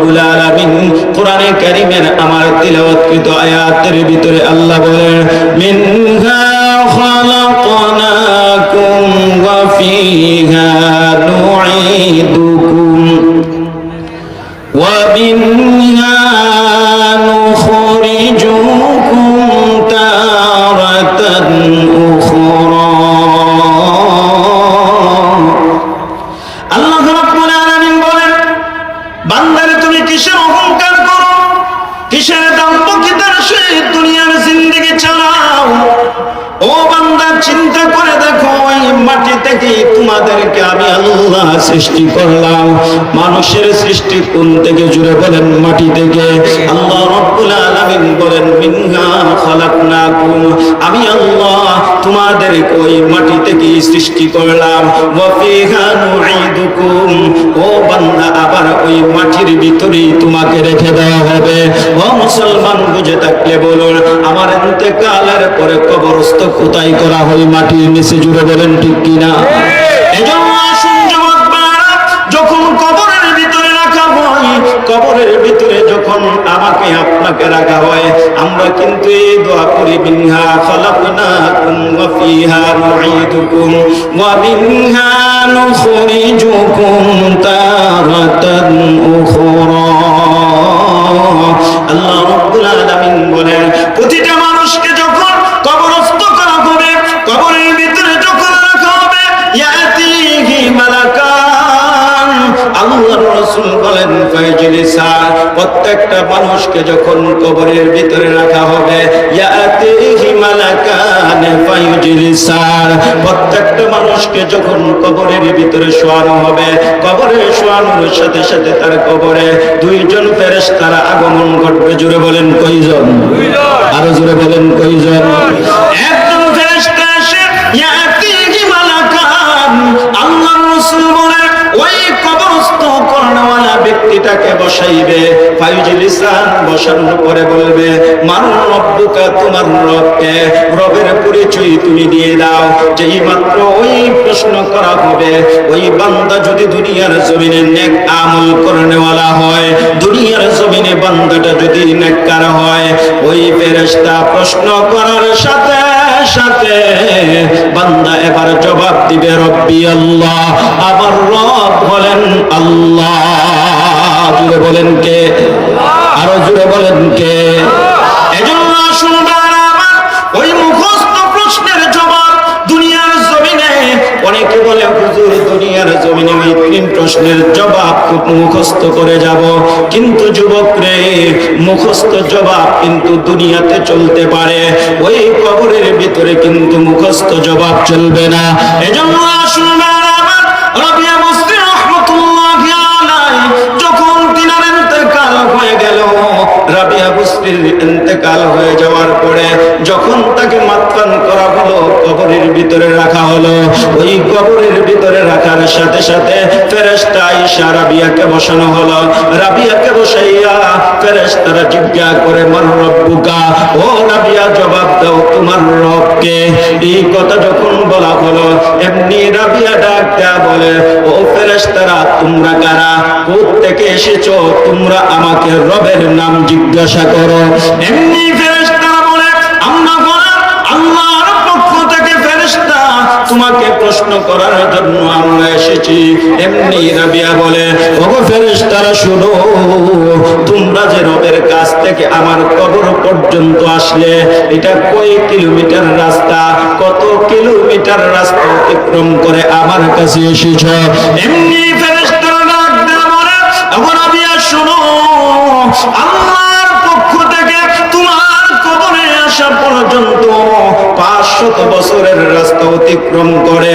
রব্বুল আলামিন কোরআনে কারীমের আমার তিলাওয়াতকৃত আয়াতের ভিতরে আল্লাহ বলেন মিনহা খালাকনাকুম মানুষের সৃষ্টি কোন থেকে জুড়ে বলেন মাটি থেকে? আল্লাহ রব্বুল আলামিন বলেন মিনহা খালাকনাকুম। আমি আল্লাহ তোমাদেরকে ওই মাটি থেকে সৃষ্টি করলাম। ওয়া ফিহা নুঈদুকুম। ও বান্দা আবার ওই মাটির ভিতরেই তোমাকে রেখে দেওয়া হবে। ও মুসলমান বুঝে থাকলে বলুন আমার ইন্তেকালের পরে কবরস্থ কোথায় করা হয় মাটির নিচে জুড়ে বলেন ঠিক কিনা? এজন্য আমাকে আপনাকে রাখা হয়। আমরা কিন্তু এই দোয়া করি, মিনহা খালাকনাকুম ওয়া ফিহা নুঈদুকুম ওয়া মিনহা নুখরিজুকুম তারাতান মানুষকে যখন কবরের ভিতরে শোয়ানো হবে কবরে শোয়ানোর সাথে সাথে তার কবরে দুইজন ফেরেশতারা আগমন ঘটবে। জুড়ে বলেন কইজন আরও জুড়ে বলেন কয়জন? ব্যক্তিটাকে বসাইবে ফাইজলিসান বসানোর পরে বলবে, মান রব্বুকা তোমার রবকে, রবের পরিচয় তুমি দিয়ে দাও। যেই মাত্র ওই প্রশ্ন করা হবে, ওই বান্দা যদি দুনিয়ার জমিনে নেক আমল করনেওয়ালা হয়, দুনিয়ার জমিনে বান্দাটা যদি নেককার হয়, ওই ফেরেশতা প্রশ্ন করার সাথে সাথে বান্দা এবার জবাব দিবে, রব্বি আল্লাহ। আবার রব বলেন, আল্লাহ। জুড়ে বলেন কে? আরও জুড়ে বলেন কে? প্রশ্নের জবাব মুখস্থ করে যাব। কিন্তু যুবক রে, মুখস্থ জবাব কিন্তু দুনিয়াতে চলতে পারে। ওই কবরের ভিতরে কিন্তু মুখস্থ জবাব চলবে না। এজন্য আসুন ইন্তেকাল হয়ে যাওয়ার পরে যখন মাতফান করা হলো, কবরের ভিতরে রাখা হলো। ওই কবরের ভিতরে রাখার সাথে সাথে ফেরেশতা আয়েশা রাবিয়াকে বসানো হলো। রাবিয়াকে বসাইয়া ফেরেশতারা জিজ্ঞাসা করে, মান রব্বুকা? ও রাবিয়া, জবাব দাও তোমার রবকে। এই কথা যখন বলা হলো, এমনি রাবিয়া ডাক বলে, ও ফেরেশতারা, তোমরা কারা? থেকে এসেছ? তোমরা আমাকে রবের নাম জিজ্ঞাসা করো। এমনি ফেরেশতারা তোমাকে প্রশ্ন করার জন্য আমরা এসেছি। এমনি রাবিয়া বলে, ওগো ফেরেশতারা, শুনো, তোমরা যে রবের কাছ থেকে আমার কবর পর্যন্ত আসলে, এটা কয় কিলোমিটার রাস্তা? কত কিলোমিটার রাস্তা অতিক্রম করে আমার কাছে এসেছ? এমনি ফেরেশতারা পক্ষ থেকে তোমার কবরে আসা পর্যন্ত পাঁচশত বছরের রাস্তা অতিক্রম করে,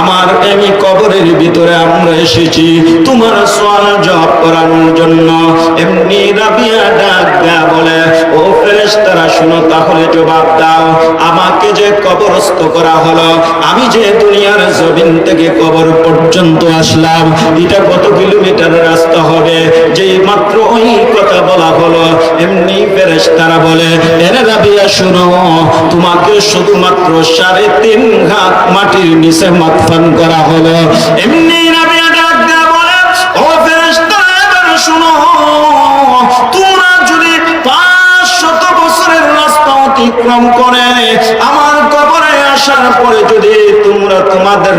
আমার এমনি কবরের ভিতরে আমরা এসেছি তোমার সোয়াল জব করানোর জন্য। এমনি রাবিয়া ডাক দেয়া বলে, ও ফেরেশতারা, শুনো তাহলে জবাব দাও। আমাকে যে কবরস্থ করা হলো, আমি যে দুনিয়ার জমিন থেকে কবর পর্যন্ত আসলাম, এটা কত কিলোমিটার রাস্তা হবে? যেই মাত্র ওই কথা বলা হলো। এমনি ফেরেশতারা বলে, এরে রাবিয়া, শুনো, তোমাকে শুধুমাত্র সাড়ে তিন ঘাত মাটির নিচে মাতফান করা হলো। এমনি শুনো, তোমরা যদি পাঁচ শত বছরের রাস্তা অতিক্রম করে, আমার কবরে আসার পরে যদি তোমরা তোমাদের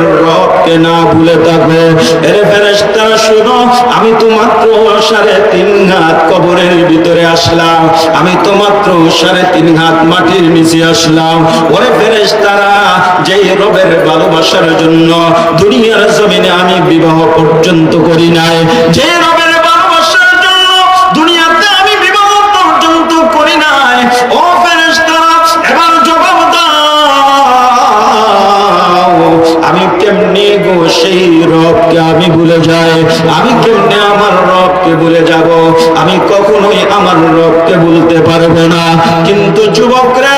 রবকে না ভুলে থাকো এর ফেরেশতারা শুনো, আমি তো মাত্র সাড়ে তিন হাত কবরের ভিতরে আসলাম। আমি তো মাত্র সাড়ে তিন হাত মাটির নিচে আসলাম। ওরে ফেরেশতারা, যেই রবের ভালোবাসার জন্য দুনিয়ার জমিনে আমি বিবাহ পর্যন্ত করি নাই, যে রবের রবকে আমি ভুলে যাই। আমি কেমনে আমার রবকে ভুলে যাব? আমি কখনোই আমার রবকে ভুলতে পারব না। কিন্তু যুবকরা,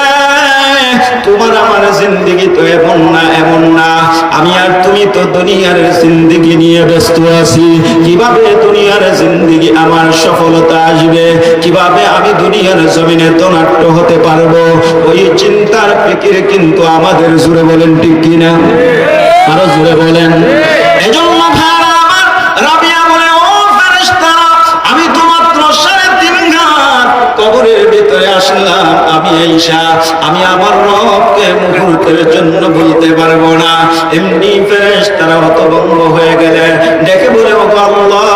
তোমার আমার জিন্দগি তো এমন না এমন না। আমি আর তুমি তো দুনিয়ার জিন্দগি নিয়ে ব্যস্ত আছি। কীভাবে দুনিয়ার জিন্দগি আমার সফলতা আসবে? কীভাবে আমি দুনিয়ার জমিনে তনাট্য হতে পারব? ওই চিন্তার ফিকির কিন্তু আমাদের জুড়ে বলেন ঠিক কিনা? আরও জুড়ে বলেন। আসলাম আমি ঈশা, আমি আমার রবকে মুহূর্তের জন্য বলতে পারব না। এমনি ফেরেশতারা হতভম্ব হয়ে গেলে ডেকে বলে ও আল্লাহ,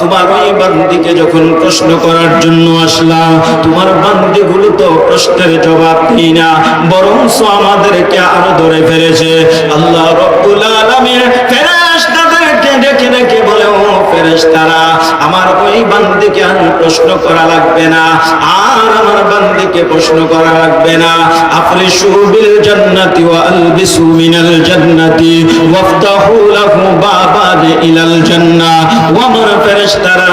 তোমার ওই বান্দিকে যখন প্রশ্ন করার জন্য আসলাম, তোমার বান্দিগুলো তো প্রশ্নের জবাব দিই না বরং আমাদেরকে আরও ধরে ফেলেছে। আল্লাহ রব্বুল ও ফেরেশতারা, আমার ওই বান্দিকে আর প্রশ্ন করা লাগবে না। আর আমার বান্দিকে প্রশ্ন করা লাগবে না। আফরিশু বিল জান্নাতি ওয়া আলবিসু মিনাল জান্নাতি, ওয়াফতাহু লাহু বাবান ইলাল জান্নাহ ও আমার ফেরেশতারা,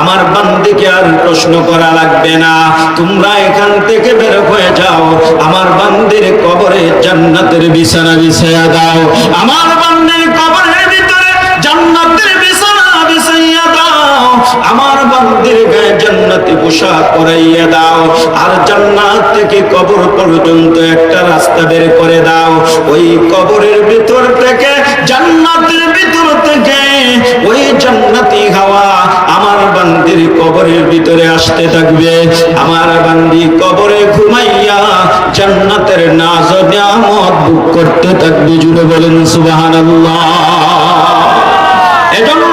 আমার বান্দিকে আর প্রশ্ন করা লাগবে না। তোমরা এখান থেকে বের হয়ে যাও। আমার বান্দির কবরে জান্নাতের বিছানা বিছায়া দাও। আমার বান্দির কবরের ভিতরে জান্নাতের বিছানা আমার বান্দির গায়ে জান্নাতি পোশাক পরাইয়া দাও, আর জান্নাত থেকে কবর পর্যন্ত একটা রাস্তা বের করে দাও। ওই কবরের ভিতর থেকে, জান্নাতের ভিতর থেকে ওই জান্নাতি হাওয়া আমার বান্দির কবরের ভিতরে আসতে থাকবে। আমার বান্দি কবরে ঘুমাইয়া জান্নাতের নাজ নিয়ামত বুক করতে থাকবে, জুড়ে বলেন সুবহানাল্লাহ। এজন্য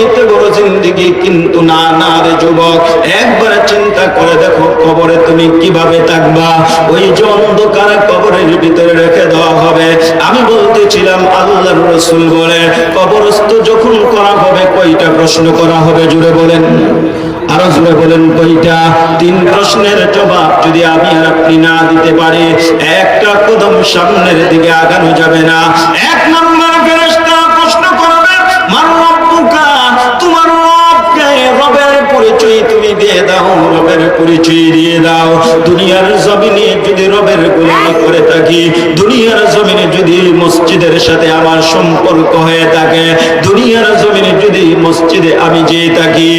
সবচাইতে বড় জিন্দগি, কিন্তু না না রে যুবক, একবার চিন্তা করে দেখো কবরে তুমি কীভাবে থাকবা। ওই যে অন্ধকার কবরের ভিতরে রেখে দেওয়া হবে। আমি বলতেছিলাম, আল্লাহর রসুল বলে, কবরস্থ যখন করা হবে, কয়টা প্রশ্ন করা হবে? জুড়ে বলেন। আরও জুড়ে বলেন কইটা তিন প্রশ্নের জবাব যদি আমি আর আপনি না দিতে পারি, একটা কদম সামনের দিকে আগানো যাবে না। এক নম্বর দাও, রবের পরিচয় দিয়ে দাও। দুনিয়ার জমিনে যদি রবের গোলামি করে থাকি, দুনিয়ার জমিনে যদি মসজিদের সাথে আমার সম্পর্ক হয়ে থাকে, দুনিয়ার জমিনে যদি মসজিদে আমি যেয়ে থাকি,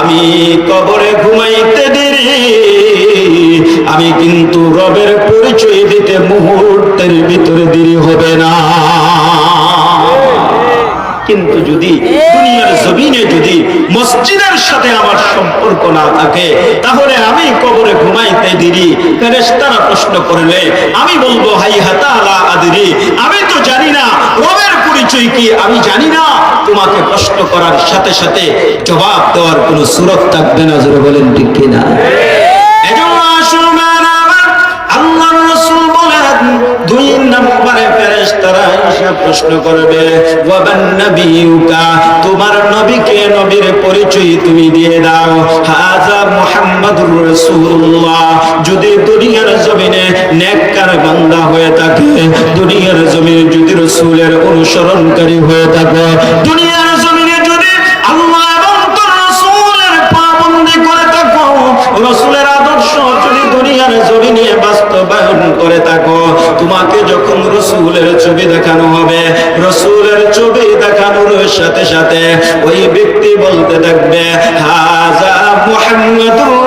আমি কবরে ঘুমাইতে দেরি। আমি কিন্তু রবের পরিচয় দিতে মুহূর্তের ভিতরে দেরি হবে না। কিন্তু যদি দুনিয়ার জমিনে যদি মসজিদের সাথে আমার সম্পর্ক না থাকে তাহলে আমি কবরে ঘুমাইতে দিদি ফেরেশতারা প্রশ্ন করলে আমি বলব হাই হাতা আলা আদিরি আমি তো জানি না রবের পরিচয় কি? আমি জানি না। তোমাকে প্রশ্ন করার সাথে সাথে জবাব দেওয়ার কোনো সুরত থাকবে না জোরে বলেন ঠিক কিনা? ভাইরা আমার, বলেন দুই নম্বরে ফেরেশতারা এসে প্রশ্ন করবে, ওয়াবান নবিয়ুকা তোমার নবীকে নবীর পরিচয় তুমি দিয়ে দাও। হাজা মুহাম্মাদুর রাসূলুল্লাহ যদি দুনিয়ার জমিনে নেককার বান্দা হয়ে থাকে, দুনিয়ার জমিনে যদি রাসূলের অনুসরণকারী হয়ে থাকে সাথে সাথে ওই ব্যক্তি বলতে থাকবে, হাজা মুহাম্মাদুর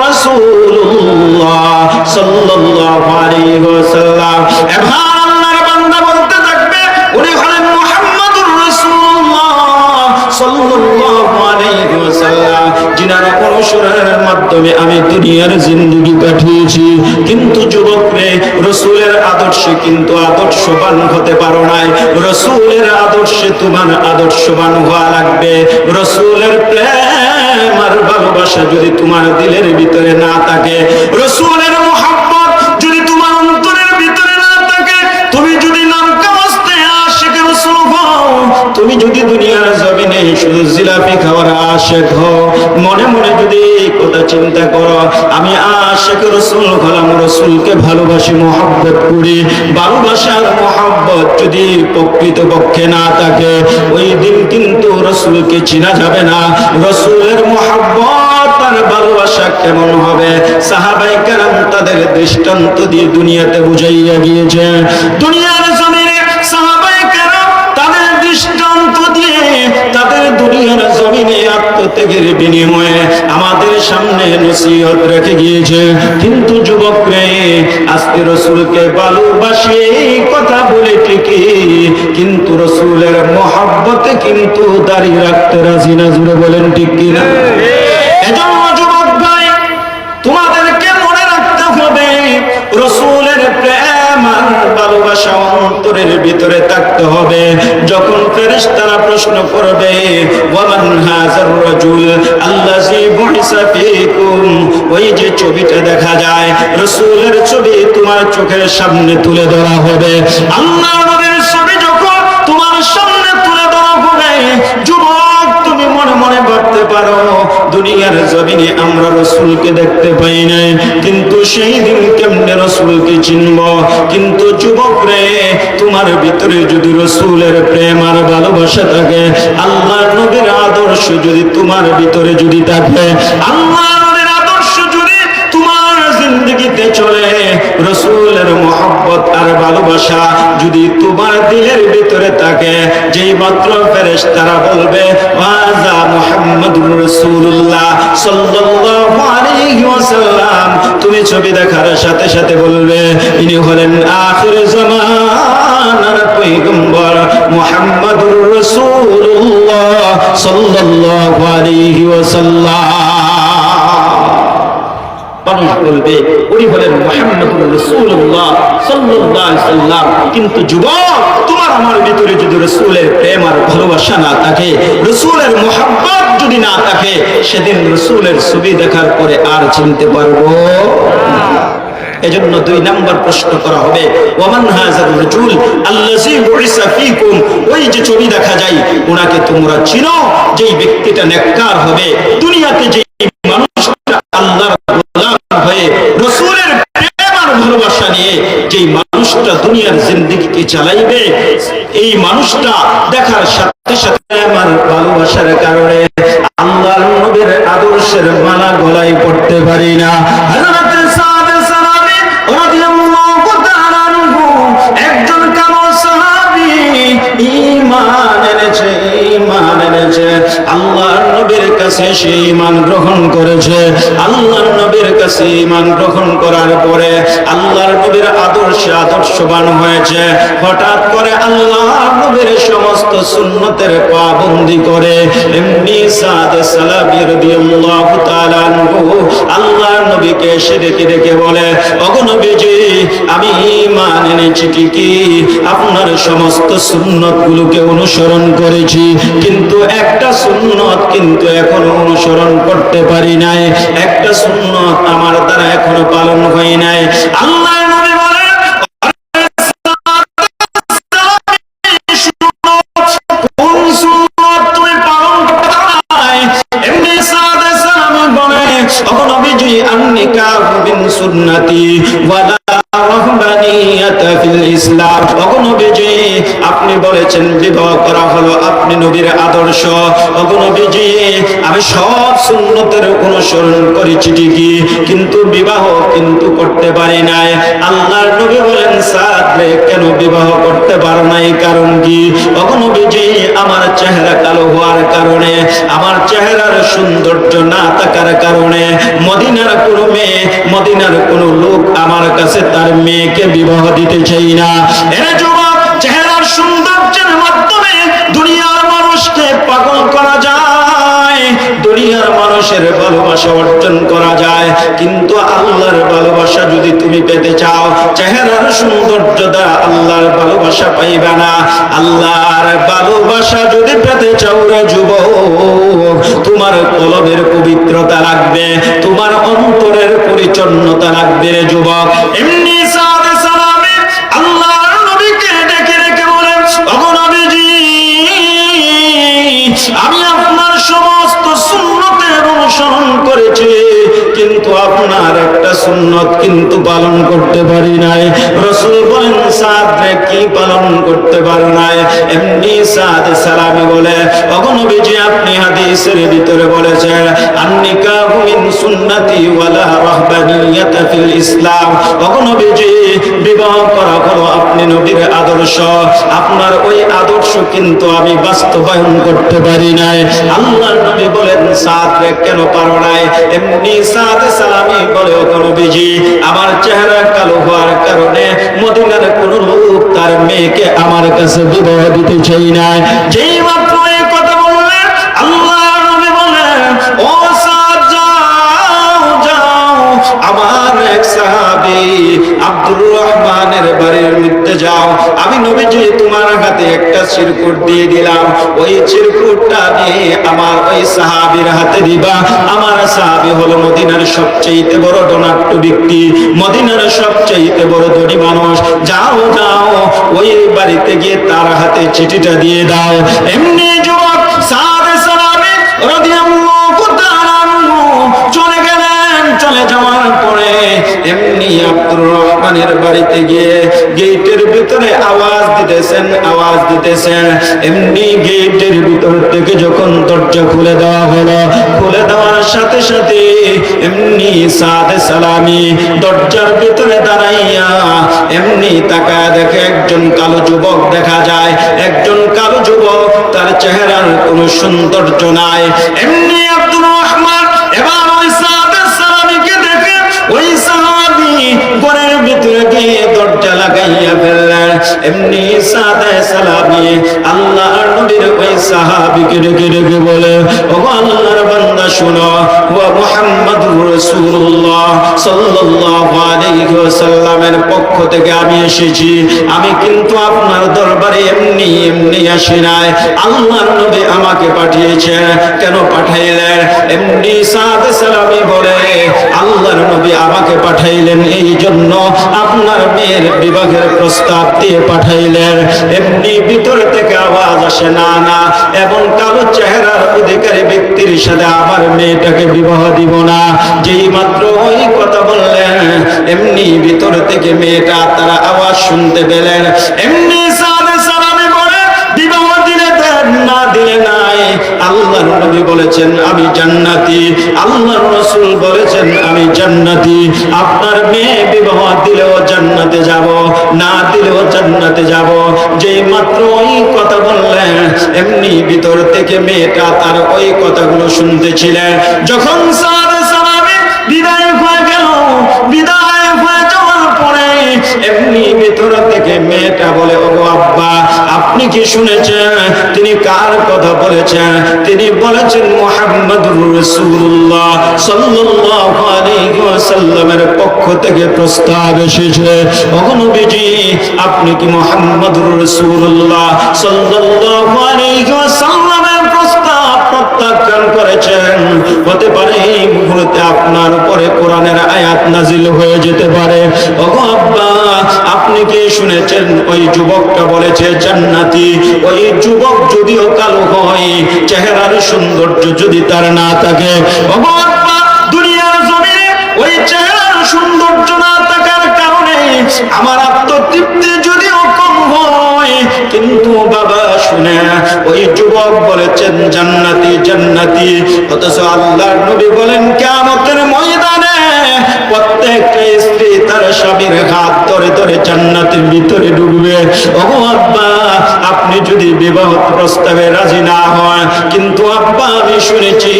মাধ্যমে আমি দুনিয়ার জিন্দগি কাটিয়েছি। কিন্তু যুবক রে রসুলের আদর্শে কিন্তু আদর্শবান হতে পারো নাই। রসুলের আদর্শ তোমার আদর্শবান হওয়া লাগবে। রসুলের প্রেম আর ভালোবাসা যদি তোমার দিলের ভিতরে না থাকে, রসুলের তুমি যদি দুনিয়ার জমিনে শুধু জিলাপি খাওয়ার আশেখ হও। মনে মনে যদি কথা চিন্তা আমি আশেখ রসুল হলাম রসুলকে ভালোবাসি, মোহাব্বত করি। ভালোবাসার মোহাব্বত যদি প্রকৃত পক্ষে না থাকে, ওই দিন কিন্তু রসুলকে চিনা যাবে না। রসুলের মোহাব্বত তার ভালোবাসা কেমন হবে? সাহাবাই কেরাম তাদের দৃষ্টান্ত দিয়ে দুনিয়াতে বুঝাইয়া গিয়েছে। দুনিয়ার জমিনে সাহাবাই কেরাম তাদের দৃষ্টান্ত দিয়ে তাদের দুনিয়ার জমিনে আত্মত্যাগের বিনিময়ে আমাদের সামনে নসিহত রেখে গিয়েছে। কিন্তু যুবক রে আজকে রসুলকে ভালোবাসে কথা বলে ঠিকই, কিন্তু রসুলের মহাব্বতে কিন্তু দাঁড়িয়ে রাখতে রাজি না জুড়ে বলেন ঠিক কিনা? ভিতরে থাকতে হবে। যখন ফেরেশতারা প্রশ্ন করবে, ওয়ামান হাজার রাজুল আল্লাযী ওই যে ছবিটা দেখা যায়, রসুলের ছবি তোমার চোখের সামনে তুলে ধরা হবে। আল্লাহ দুনিয়ার জমিনে আমরা রসুলকে দেখতে পাই নাই। কিন্তু সেই দিন কেমনে রসুলকে চিনব? কিন্তু যুবক রে তোমার ভিতরে যদি রসুলের প্রেম আর ভালোবাসা থাকে, আল্লাহ নবীর আদর্শ যদি তোমার ভিতরে যদি থাকে, আল্লাহ নবীর আদর্শ যদি তোমার জিন্দগিতে চলে, রসুলের আর ভালোবাসা যদি তোমার দিলের ভিতরে থাকে, যেই মাত্র ফেরেশ তারা বলবে ওয়াসাল্লাম। তুমি ছবি দেখার সাথে সাথে বলবে, ইনি হলেন আখির জামানার পয়গম্বর মুহাম্মাদুর রাসূলুল্লাহ সাল্লাল্লাহু আলাইহি ওয়াসাল্লাম। মানুষ বলবে হলেন কিন্তু যুবক, তোমার আমার ভিতরে যদি রাসূলের প্রেম আর ভালোবাসা না থাকে, রাসূলের মোহাব্বত যদি না থাকে, সেদিন রাসূলের ছবি দেখার পরে আর চিনতে পারব এজন্য দুই নাম্বার প্রশ্ন করা হবে ওমান হাজার ওই যে ছবি দেখা যায় ওনাকে তোমরা চিনো, যেই ব্যক্তিটা নেককার হবে। দুনিয়াতে যেই মানুষটা আল্লাহর গোলাম হয়ে রসুলের প্রেম আর ভালোবাসা নিয়ে যেই মানুষটা দুনিয়ার জিন্দগিকে চালাইবে, এই মানুষটা দেখার সাথে সাথে আমার ভালোবাসার কারণে আল্লাহর নবীর আদর্শের মালা গলায় পড়তে পারি না। একজন আল্লাহর কাছে সে ঈমান গ্রহণ করেছে। আল্লাহর নবীর কাছে ঈমান গ্রহণ করার পরে আল্লাহর নবীর আদর্শে আদর্শবান হয়েছে। হঠাৎ করে আল্লাহর নবীর সমস্ত সুন্নতের পাবন্দি করে এমনি সাদে সালাবি রাদিয়াল্লাহু তাআলা আল্লাহর নবীকে এসে ডেকে ডেকে বলে ওগো নবীজি, আমি ঈমান এনেছি ঠিকই, আপনার সমস্ত সুন্নত গুলোকে অনুসরণ করেছি, কিন্তু একটা সুন্নত কিন্তু এখনও অনুসরণ করতে পারি নাই, একটা সুন্নত আমার দ্বারা এখনও পালন হয় নাই। আল্লাহ বলেছেন বিবাহ করা হলো আপনি নবীর আদর্শ। ওগো নবীজি, আমি সব সুন্নতের অনুসরণ করেছি ঠিকই, কিন্তু বিবাহ কিন্তু করতে পারি নাই। আল্লাহর নবী বলেন, সাদ রে, কেন বিবাহ করতে পারো নাই? কারণ কি? ওগো নবীজি, আমার চেহারা কালো হওয়ার কারণে, আমার চেহারার সৌন্দর্য না থাকার কারণে, মদিনার কোন মেয়ে, মদিনার কোন লোক আমার কাছে তার মেয়েকে বিবাহ দিতে চাই না। এর যুবক চেহারার সৌন্দর্যের মাধ্যমে দুনিয়ার মানুষকে পাগল করা যায় দুনিয়ার মানুষের ভালোবাসা অর্জন করা যায়। কিন্তু আল্লাহর ভালোবাসা যদি তুমি পেতে চাও, চেহারার সৌন্দর্য দ্বারা আল্লাহর ভালোবাসা পাইবে না। আল্লাহর ভালোবাসা যদি পেতে চাও রে যুবক, তোমার কলবের পবিত্রতা লাগবে, তোমার অন্তরের পরিচ্ছন্নতা লাগবে রে যুবক। এমনি একটা সুন্নত কিন্তু পালন করতে পারি নাই। রসুল বলেন, সাদ রে, কি পালন করতে পারো নাই? এমনি সাদ সালামি বলে অগনবীজি আপনি হাদিসের ভিতরে বলেছেন, আন্নিকা মিন সুন্নতি ওয়ালা রাহবানিয়াতা ফিল ইসলাম। অগনবীজি বিবাহ করা হলো আপনি নবীর আদর্শ। আপনার ওই আদর্শ কিন্তু আমি বাস্তবায়ন করতে পারি নাই। আল্লাহর নবী বলেন, সাদ রে, কেন পারো নাই? এমনি সাদ সালামি বলে নবীজি, আমার চেহারা কালো হওয়ার কারণে মদিনার কোন লোক তার মেয়েকে আমার কাছে বিবাহ দিতে চাই না যেই মাত্র কথা বললেন আল্লাহর নবী যাও যাও, আমার এক সাহাবী আব্দুর রহমানের বাড়ির মধ্যে যাও। আমি নবীজি তোমার হাতে একটা চিরকুট দিয়ে দিলাম। ওই চিরকুটটা নিয়ে আমার ওই সাহাবীর হাতে দিবা। আমার সাহাবী হলো মদিনার সবচেয়ে বড় ডোনাট্য ব্যক্তি, মদিনার সবচেয়ে বড় ধনী মানুষ। যাও যাও, ওই বাড়িতে গিয়ে তার হাতে চিঠিটা দিয়ে দাও। এমনি যুবক সাদে সালামে রাদিয়াল্লাহু দিতেছেন, আওয়াজ দিতেছেন। এমনি গেটের ভিতর থেকে যখন দরজা খুলে দেওয়া হলো, খুলে দেওয়ার সাথে সাথে এমনি সাদে সালামি দরজার ভিতরে দাঁড়াইয়া এমনি তাকায় দেখে একজন কালো যুবক দেখা যায়। একজন কালো যুবক তার চেহারার কোনো সৌন্দর্য নাই। এমনি আব্দুর রহমান এবার ওই সাদে সালামিকে দেখে ওই সাহাবি ঘরের ভিতরে গিয়ে দরজা লাগাইয়া ফেললেন। এমনি সাদে সালামি আল্লাহর নবীর ওই সাহাবিকে ডেকে ডেকে বলে ও আল্লাহর বান্দা শুনো, ও মুহাম্মাদুর রাসূলুল্লাহ। ওয়াসাল্লামের পক্ষ থেকে আমি এসেছি। আমি কিন্তু আপনার দরবারে এমনি এমনি আসি নাই। আল্লাহর নবী আমাকে কেন পাঠাইলেন? এমনি সালামি বলে আল্লাহর নবী আমাকে পাঠাইলেন। এই জন্য আপনার মেয়ের বিবাহের প্রস্তাব দিয়ে পাঠাইলেন। এমনি ভিতর থেকে আওয়াজ আসে, না না। এমন কালো চেহারার অধিকারী ব্যক্তির সাথে আমার মেয়েটাকে বিবাহ দিব না। যেই মাত্র ওই কথা বললেন, এমনি ভিতর থেকে মেয়েটা তারা আওয়াজ শুনতে পেলেন। এমনি আপনার মেয়ে বিবাহ দিলেও জান্নাতে যাব, না দিলেও জান্নাতে যাব। যেই মাত্র ওই কথা বললেন, এমনি ভিতর থেকে মেয়েটা তার ওই কথাগুলো শুনতেছিলেন যখন বিদায় হয়ে গেল বিদায় হয়ে যাওয়ার পরে এমনি ভিতর থেকে মেয়েটা বলে আব্বা, আপনি কি শুনেছেন? তিনি কার কথা বলেছেন? তিনি বলেছেন, মোহাম্মদুর ওয়াসাল্লামের পক্ষ থেকে প্রস্তাব এসেছে। আপনি কি মোহাম্মদুর ওয়াসাল্লামের প্রস্তাব প্রত্যাখ্যান করেছেন হতে পারে এই মুহূর্তে আপনার উপরে কোরআনের আয়াত নাজিল হয়ে যেতে পারে ওগো আব্বা আপনি কি শুনেছেন ওই যুবকটা বলেছে, জান্নাতি। ওই যুবক যদিও কালো হয়, চেহারার সৌন্দর্য যদি তার না থাকে দুনিয়ার জমিনে ওই চেহারার সৌন্দর্য না থাকার কারণে আমার আত্মতৃপ্তি যদিও কম হয়। কিন্তু বাবা, শুনে ওই যুবক বলেছেন, জান্নাতি জান্নাতি। অথচ আল্লাহর নবী বলেন, কিয়ামতের ময়দানে প্রত্যেকটা স্ত্রী তার স্বামীর হাত ধরে ধরে জান্নাতের ভিতরে ডুববে আব্বা, আপনি যদি বিবাহ প্রস্তাবে রাজি না হয় কিন্তু আব্বা, আমি শুনেছি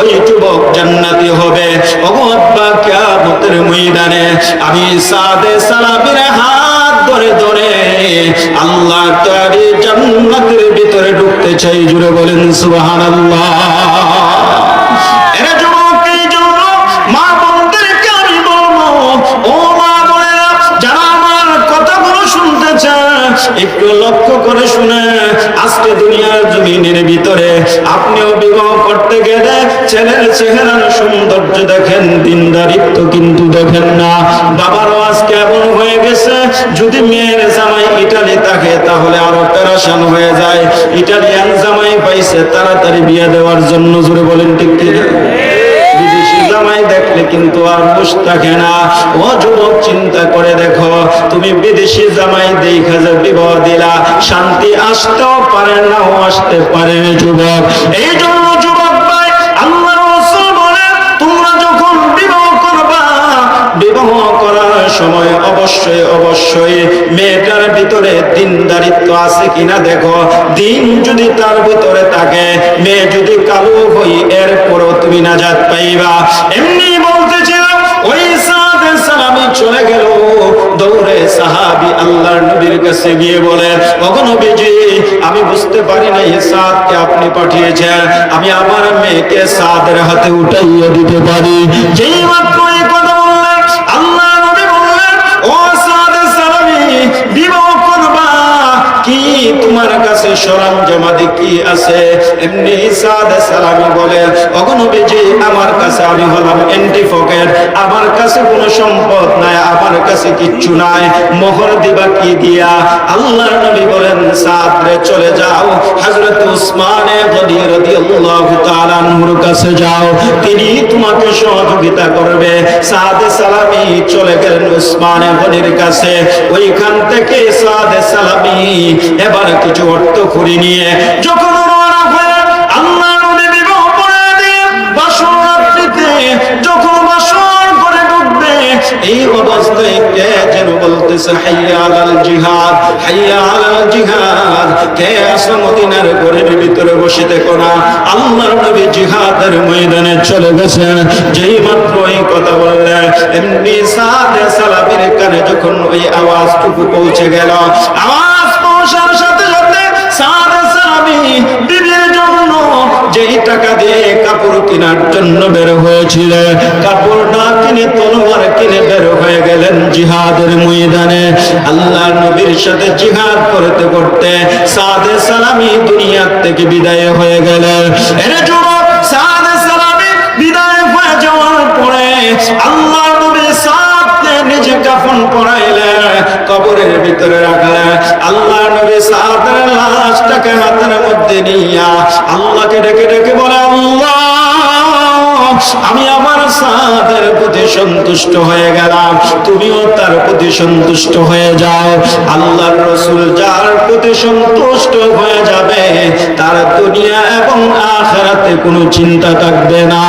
ওই যুবক জান্নাতি হবে। ওগো আব্বা ময়দানে আমি সাদে সালামের হাত ধরে ধরে আল্লাহ তারি জান্নাতের ভিতরে ঢুকতে চাই। জুড়ে বলেন, সুবহানাল্লাহ। লক্ষ্য করে শুনে, আজকে দুনিয়ার জমিনের ভিতরে আপনিও বিবাহ করতে গেলে ছেলের চেহারার সৌন্দর্য দেখেন, দিনদারিত্ব কিন্তু দেখেন না। বাবারও আজকে এমন হয়ে গেছে, যদি মেয়ের জামাই ইটালি থাকে, তাহলে আরও পেরাশান হয়ে যায়। ইটালিয়ান জামাই পাইছে, তাড়াতাড়ি বিয়ে দেওয়ার জন্য জুড়ে বলেন ঠিক কিনা? কিন্তু আর হুশ থাকে না। ও যুবক চিন্তা করে দেখো, তুমি বিদেশি জামাই দেখা যে বিবাহ দিলা, শান্তি আসতেও পারে, নাও আসতে পারে যুবক। এই জন্য সময় অবশ্যই অবশ্যই। মেয়েটার ভিতরে দিনদারিত্ব আছে কিনা দেখো। দিন যদি তার ভিতরে থাকে, মেয়ে যদি কালো হই, এরপরও তুমি নাজাত পাইবা। এমনি বলতেছিলাম, ওই চলে গেল। দৌড়ে সাহাবি আল্লাহর নবীর কাছে গিয়ে বলে আমি বুঝতে পারি না এই সাদকে আপনি পাঠিয়েছেন। আমি আমার মেয়েকে সাদের হাতে উঠাইয়া দিতে পারি। যেই মাত্র এই কথা তোমার কাছে সরঞ্জামাদি কি আছে? এমনি সাদ সালামি বলে অগনবীজি আমার কাছে আমি হলাম এন্টি ফকেট আমার কাছে কোনো সম্পদ নাই, আমার কাছে কিচ্ছু নাই। মোহর দিবা কি দিয়া? আল্লাহর নবী বলেন, সাদ রে, চলে যাও। হযরত উসমানে গনি রাদিয়াল্লাহু তাআলা আনহুর কাছে যাও। তিনি তোমাকে সহযোগিতা করবে। সাদ সালামি চলে গেলেন উসমানে গনির কাছে। ওইখান থেকে সাদ সালামি এবার কিছু অর্থ করে নিয়ে যখন আল্লাহ এই অবস্থায় কে যেন বলতেছে জিহাদ জিহাদ। কে ঘরের ভিতরে বসে দেখো না, আল্লাহর নবী জিহাদের ময়দানে চলে গেছেন। যেই মাত্র এই কথা বললেন এমনি সালামের কানে যখন ওই আওয়াজটুকু পৌঁছে গেল, আওয়াজ বিবির জন্য যেই টাকা দিয়ে কাপড় কেনার জন্য বের হয়েছিলেন কাপড় না কিনে তলোয়ার কিনে বের হয়ে গেলেন জিহাদের ময়দানে। আল্লাহ নবীর সাথে জিহাদ করতে করতে সাদে সালামি দুনিয়ার থেকে বিদায় হয়ে গেলেন। সাদে সালামি বিদায় হয়ে যাওয়ার পরে আল্লাহ নবী সাদকে নিজে কাফন পরাইলেন কবরের ভিতরে রাখলেন আল্লাহ নবী সাদের লাশটাকে হাতের মধ্যে নিয়া আল্লাহকে ডেকে ডেকে বলে, আল্লাহ, আমি আমার সাদের প্রতি সন্তুষ্ট হয়ে গেলাম। তুমিও তার প্রতি সন্তুষ্ট হয়ে যাও। আল্লাহর রসুল যার প্রতি সন্তুষ্ট হয়ে যাবে, তার দুনিয়া এবং আখেরাতে কোনো চিন্তা থাকবে না।